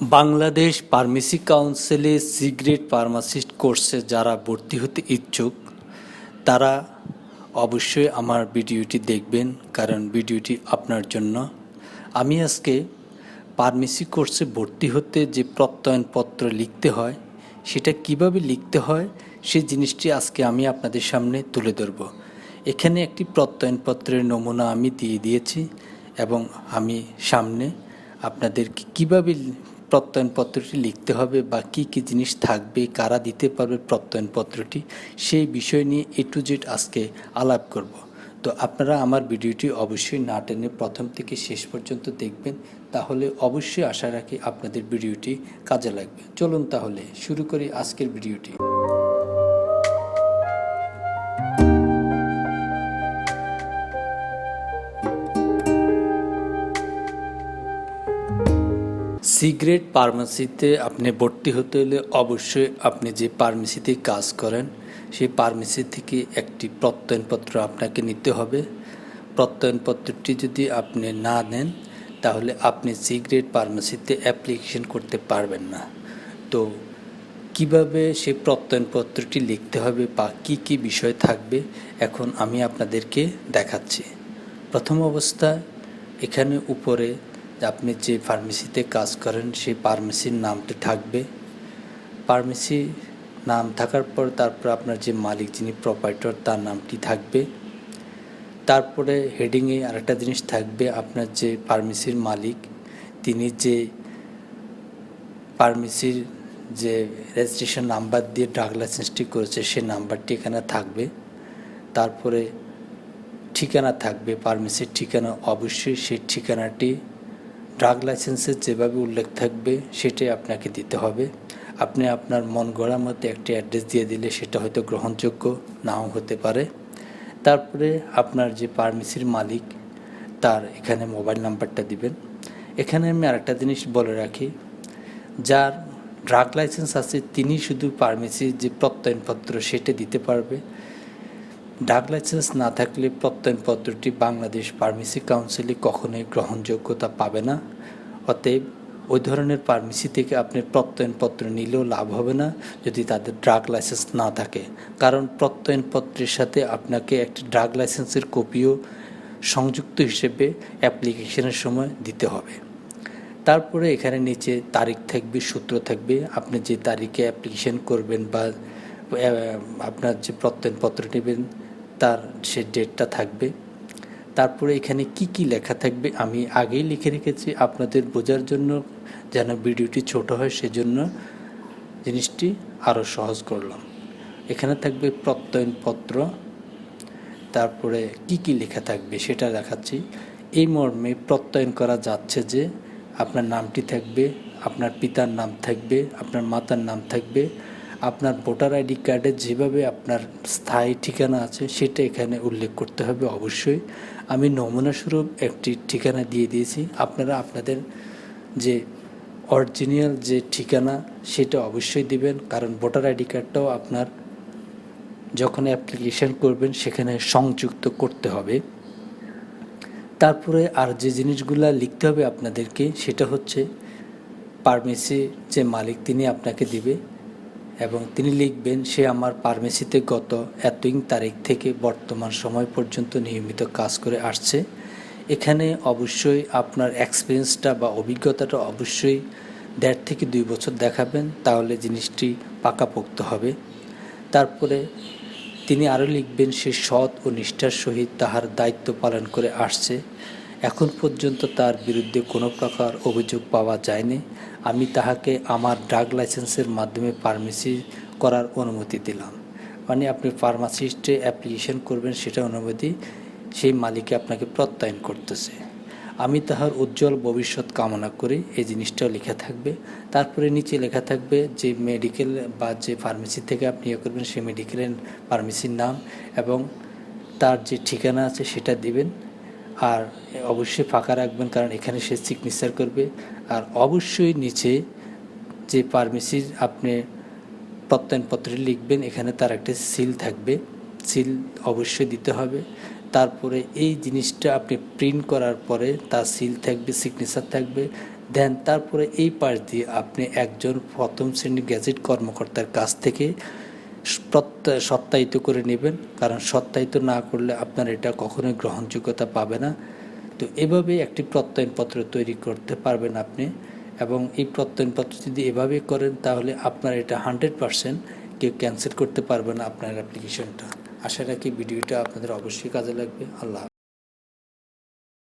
Bangladesh pharmacy কাউন্সিলে cigarette pharmacist কোর্সে যারা ভর্তি হতে ইচ্ছুক, তারা অবশ্যই আমার ভিডিওটি দেখবেন, কারণ ভিডিওটি আপনার জন্য। আমি আজকে ফার্মেসি কোর্সে ভর্তি হতে যে প্রত্যয়নপত্র লিখতে হয়, সেটা কীভাবে লিখতে হয় সেই জিনিসটি আজকে আমি আপনাদের সামনে তুলে ধরব। এখানে একটি প্রত্যয়নপত্রের নমুনা আমি দিয়ে দিয়েছি এবং আমি সামনে আপনাদেরকে কীভাবে প্রত্যয়নপত্রটি লিখতে হবে বা কী কী জিনিস থাকবে, কারা দিতে পারবে প্রত্যয়নপত্রটি, সেই বিষয় নিয়ে এ টু জেড আজকে আলাপ করব। তো আপনারা আমার ভিডিওটি অবশ্যই না টেনে প্রথম থেকে শেষ পর্যন্ত দেখবেন, তাহলে অবশ্যই আশা রাখি আপনাদের ভিডিওটি কাজে লাগবে। চলুন তাহলে শুরু করি আজকের ভিডিওটি। সিগ্রেট ফার্মাসিতে আপনি ভর্তি হতে হলে অবশ্যই আপনি যে ফার্মেসিতে কাজ করেন, সেই ফার্মেসি থেকে একটি প্রত্যয়নপত্র আপনাকে নিতে হবে। প্রত্যয়নপত্রটি যদি আপনি না নেন, তাহলে আপনি সিগ্রেট ফার্মাসিতে অ্যাপ্লিকেশন করতে পারবেন না। তো কীভাবে সেই প্রত্যয়নপত্রটি লিখতে হবে বা কী কী বিষয় থাকবে, এখন আমি আপনাদেরকে দেখাচ্ছি। প্রথম অবস্থায় এখানে উপরে আপনি যে ফার্মেসিতে কাজ করেন, সেই ফার্মেসির নামটি থাকবে। ফার্মেসি নাম থাকার পর তারপর আপনার যে মালিক, যিনি প্রপাইটর তার নামটি থাকবে। তারপরে হেডিংয়ে আরেকটা জিনিস থাকবে, আপনার যে ফার্মেসির মালিক, তিনি যে ফার্মেসির যে রেজিস্ট্রেশন নাম্বার দিয়ে ড্রাগ লাইসেন্সটি করেছে, সেই নাম্বারটি এখানে থাকবে। তারপরে ঠিকানা থাকবে ফার্মেসির ঠিকানা অবশ্যই সেই ঠিকানাটি ড্রাগ লাইসেন্সের যেভাবে উল্লেখ থাকবে, সেটাই আপনাকে দিতে হবে। আপনি আপনার মন গড়া মতো একটি অ্যাড্রেস দিয়ে দিলে সেটা হয়তো গ্রহণযোগ্য নাও হতে পারে। তারপরে আপনার যে ফার্মেসির মালিক, তার এখানে মোবাইল নাম্বারটা দিবেন। এখানে আমি আরেকটা জিনিস বলে রাখি, যার ড্রাগ লাইসেন্স আছে, তিনি শুধু ফার্মেসির যে প্রত্যয়নপত্র, সেটা দিতে পারবে। ড্রাগ লাইসেন্স না থাকলে প্রত্যয়নপত্রটি বাংলাদেশ ফার্মেসি কাউন্সিলে কখনোই গ্রহণযোগ্যতা পাবে না। অতএব ওই ধরনের ফার্মেসি থেকে আপনি প্রত্যয়নপত্র নিলেও লাভ হবে না যদি তাদের ড্রাগ লাইসেন্স না থাকে। কারণ প্রত্যয়নপত্রের সাথে আপনাকে একটি ড্রাগ লাইসেন্সের কপিও সংযুক্ত হিসেবে অ্যাপ্লিকেশনের সময় দিতে হবে। তারপরে এখানে নিচে তারিখ থাকবে, সূত্র থাকবে। আপনি যে তারিখে অ্যাপ্লিকেশন করবেন বা আপনার যে প্রত্যয়নপত্র নেবেন তার সে ডেটটা থাকবে। তারপরে এখানে কি কি লেখা থাকবে আমি আগেই লিখে রেখেছি। আপনাদের বোঝার জন্য যেন ভিডিওটি ছোট হয় সেজন্য জিনিসটি আরও সহজ করলাম। এখানে থাকবে প্রত্যয়নপত্র। তারপরে কি কি লেখা থাকবে সেটা দেখাচ্ছি। এই মর্মে প্রত্যয়ন করা যাচ্ছে যে আপনার নামটি থাকবে, আপনার পিতার নাম থাকবে, আপনার মাতার নাম থাকবে আপনার ভোটার আইডি কার্ডে যেভাবে আপনার স্থায়ী ঠিকানা আছে, সেটা এখানে উল্লেখ করতে হবে অবশ্যই। আমি নমুনাস্বরূপ একটি ঠিকানা দিয়ে দিয়েছি। আপনারা আপনাদের যে অরিজিনাল যে ঠিকানা, সেটা অবশ্যই দিবেন। কারণ ভোটার আইডি কার্ডটাও আপনার যখন অ্যাপ্লিকেশন করবেন, সেখানে সংযুক্ত করতে হবে। তারপরে আর যে জিনিসগুলো লিখতে হবে আপনাদেরকে, সেটা হচ্ছে ফার্মেসি যে মালিক, তিনি আপনাকে দিবে। এবং তিনি লিখবেন, সে আমার ফার্মেসিতে গত এতই তারিখ থেকে বর্তমান সময় পর্যন্ত নিয়মিত কাজ করে আসছে। এখানে অবশ্যই আপনার এক্সপিরিয়েন্সটা বা অভিজ্ঞতাটা অবশ্যই দেড় থেকে দুই বছর দেখাবেন, তাহলে জিনিসটি পাকাপোক্ত হবে। তারপরে তিনি আরও লিখবেন, সে সৎ ও নিষ্ঠার সহিত তাহার দায়িত্ব পালন করে আসছে। এখন পর্যন্ত তার বিরুদ্ধে কোনো প্রকার অভিযোগ পাওয়া যায়নি। আমি তাহাকে আমার ড্রাগ লাইসেন্সের মাধ্যমে ফার্মেসি করার অনুমতি দিলাম। মানে আপনি ফার্মাসিস্টে অ্যাপ্লিকেশন করবেন সেটা অনুমতি, সেই মালিকে আপনাকে প্রত্যয়ন করতেছে। আমি তাহার উজ্জ্বল ভবিষ্যৎ কামনা করি, এই জিনিসটাও লেখা থাকবে। তারপরে নিচে লেখা থাকবে যে মেডিকেল বা যে ফার্মেসি থেকে আপনি ইয়ে করবেন, সেই মেডিকেলের ফার্মেসির নাম এবং তার যে ঠিকানা আছে সেটা দিবেন। আর অবশ্যই ফাঁকা রাখবেন, কারণ এখানে সে সিগনেচার করবে। আর অবশ্যই নিচে যে ফার্মেসির আপনি প্রত্যয়নপত্রে লিখবেন, এখানে তার একটা সিল থাকবে। সিল অবশ্যই দিতে হবে। তারপরে এই জিনিসটা আপনি প্রিন্ট করার পরে তার সিল থাকবে সিগনেচার থাকবে। দেন তারপরে এই পাশ দিয়ে আপনি একজন প্রথম শ্রেণির গ্যাজেট কর্মকর্তার কাছ থেকে সত্যায়িত করে নেবেন, কারণ সত্যায়িত না করলে আপনার এটা কখনোই গ্রহণযোগ্যতা পাবে না। তো এভাবে একটি প্রত্যয়নপত্র তৈরি করতে পারবেন আপনি এবং এই প্রত্যয়নপত্র যদি এভাবে করেন, তাহলে আপনার এটা হান্ড্রেড পারসেন্ট কেউ ক্যান্সেল করতে পারবে না আপনার অ্যাপ্লিকেশনটা। আশা রাখি ভিডিওটা আপনাদের অবশ্যই কাজে লাগবে। আল্লাহ।